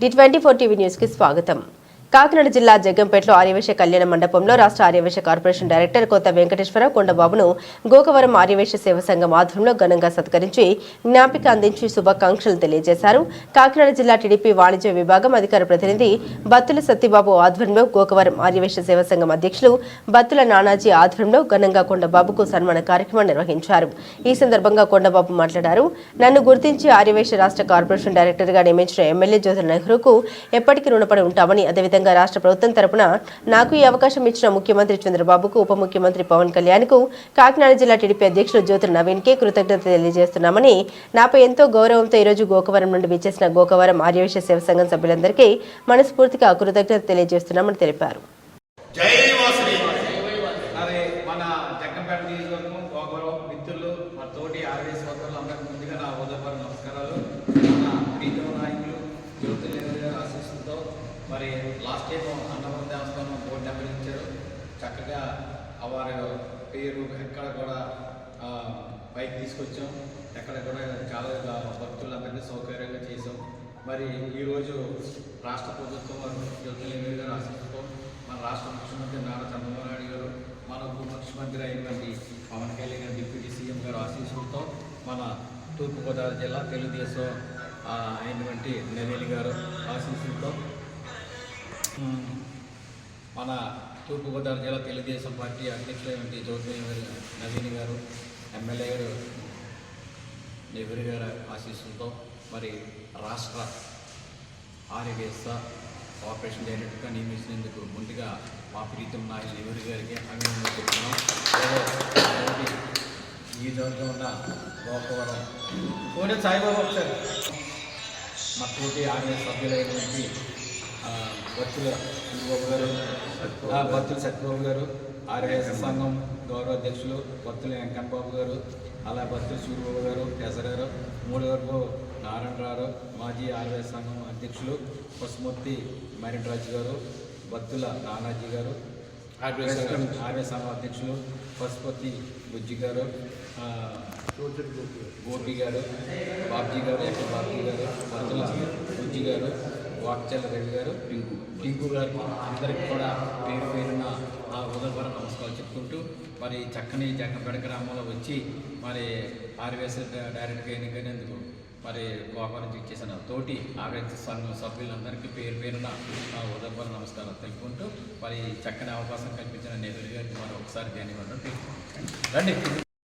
D twenty four TV న్యూస్కి స్వాగతం. కాకినాడ జిల్లా జగ్గంపేటలో ఆర్యవేశ కళ్యాణ మండపంలో రాష్ట్ర ఆర్యవేశ కార్పొరేషన్ డైరెక్టర్ కొత్త వెంకటేశ్వర కొండబాబును గోకవరం ఆర్యవేశ సేవ సంఘం ఆధ్వర్యంలో ఘనంగా సత్కరించి జ్ఞాపిక అందించి శుభాకాంక్షలు తెలియజేశారు. కాకినాడ జిల్లా టీడీపీ వాణిజ్య విభాగం అధికార ప్రతినిధి బత్తుల సత్యబాబు ఆధ్వర్యంలో గోకవరం ఆర్యవేశ సేవ సంఘం అధ్యక్షులు బత్తుల నానాజీ ఆధ్వర్యంలో ఘనంగా కొండబాబుకు సన్మాన కార్యక్రమం నిర్వహించారు. ఈ సందర్భంగా కొండబాబు మాట్లాడారు. నన్ను గుర్తించి ఆర్యవేశ రాష్ట్ర కార్పొరేషన్ డైరెక్టర్గా నియమించిన ఎమ్మెల్యే జ్యోతుల నెహ్రూకు ఎప్పటికీ రుణపడి ఉంటామని అదేవిధంగా రాష్ట్ర ప్రభుత్వం తరపున నాకు ఈ అవకాశం ఇచ్చిన ముఖ్యమంత్రి చంద్రబాబుకు ఉప ముఖ్యమంత్రి పవన్ కళ్యాణ్కు కాకినాడ జిల్లా టీడీపీ అధ్యక్షులు జ్యోతుల నవీన్ కృతజ్ఞత తెలియజేస్తున్నామని నాపై ఎంతో గౌరవంతో ఈరోజు గోకవరం నుండి విచ్చేసిన గోకవరం ఆర్యవేశ సేవ సంఘం సభ్యులందరికీ మనస్ఫూర్తిగా కృతజ్ఞత తెలియజేస్తున్నామని తెలిపారు. మిత్రులు మా తోటి అందరికీ ముందుగా నా నమస్కారాలు మన ప్రీతమ నాయకులు జ్యోతి గారి ఆశీస్సులతో మరి లాస్ట్ టైం అన్నవరం దేవస్థానం బోర్డు నెంబర్ ఇచ్చారు. చక్కగా వారి పేరు ఎక్కడ కూడా బైక్ పైకి తీసుకొచ్చాం. ఎక్కడ కూడా చాలా భక్తులందరినీ సౌకర్యంగా చేసాం మరి ఈరోజు రాష్ట్ర ప్రభుత్వం వారు జ్యోతి గారు ఆశీస్సుతో మన రాష్ట్ర ముఖ్యమంత్రి నారా చంద్రబాబు నాయుడు గారు మన ఉప ముఖ్యమంత్రి అయినటువంటి పవన్ కళ్యాణ్ గారు డిప్యూటీ సీఎం గారు ఆశీస్సులతో మన తూర్పుగోదావరి జిల్లా తెలుగుదేశం అయినటువంటి నవేలి గారు ఆశీస్సులతో మన తూర్పుగోదావరి జిల్లా తెలుగుదేశం పార్టీ అధ్యక్షులైనటువంటి జ్యోతి నవీన్ గారు ఎమ్మెల్యే గారు నెహ్రూ గారి ఆశీస్సులతో మరి రాష్ట్ర ఆర్యవేశ ఆపరేషన్ డైరెక్టర్గా నియమించినందుకు ముందుగా మా ప్రీతం నాయకులు నెహ్రూ గారికి అభినందనలు చెప్తున్నాం ఈ జోన్లో ఉన్న గోపవరం కోడే సాయిబాబా ఒకసారి మా తోటి ఆర్మీ సభ్యులైనటువంటి బత్తుల సూరిబాబు గారు ఆ, బత్తుల సత్యబాబు గారు ఆర్యవేశ సంఘం గౌరవ అధ్యక్షులు బత్తుల వెంకన్న బాబు గారు అలా బత్తుల సూరిబాబు గారు గారు మూడు వరకు నారాయణరావు మాజీ ఆర్యవేశ సంఘం అధ్యక్షులు పసుమూర్తి మరినరాజు గారు బత్తుల నానాజీ గారు ఆర్య సంఘం అధ్యక్షులు. పశుపతి బుజ్జి గారు గోపి గారు. బాబ్జీ గారు ఎక్కడ బాబ్జీ గారు బత్తుల బుజ్జి గారు వాక్చల్ రెడ్డి గారు పింకు పింకు గారికి అందరికి కూడా పేరు పేరున ఆ ఉదయపర నమస్కారం చెప్పుకుంటూ మరి చక్కని జగ్గంపేట గ్రామంలో వచ్చి మరి ఆర్వీఎస్ డైరెక్ట్గా ఎన్నికైనందుకు మరి గోపా నుంచి ఇచ్చేసిన తోటి ఆర్ఎస్ సంఘం సభ్యులందరికీ పేరు పేరున ఆ ఉదయపర నమస్కారం తెలుపుకుంటూ మరి చక్కని అవకాశం కల్పించిన నెహ్రూ గారికి మరి ఒకసారి ధన్యవాదాలు రండి.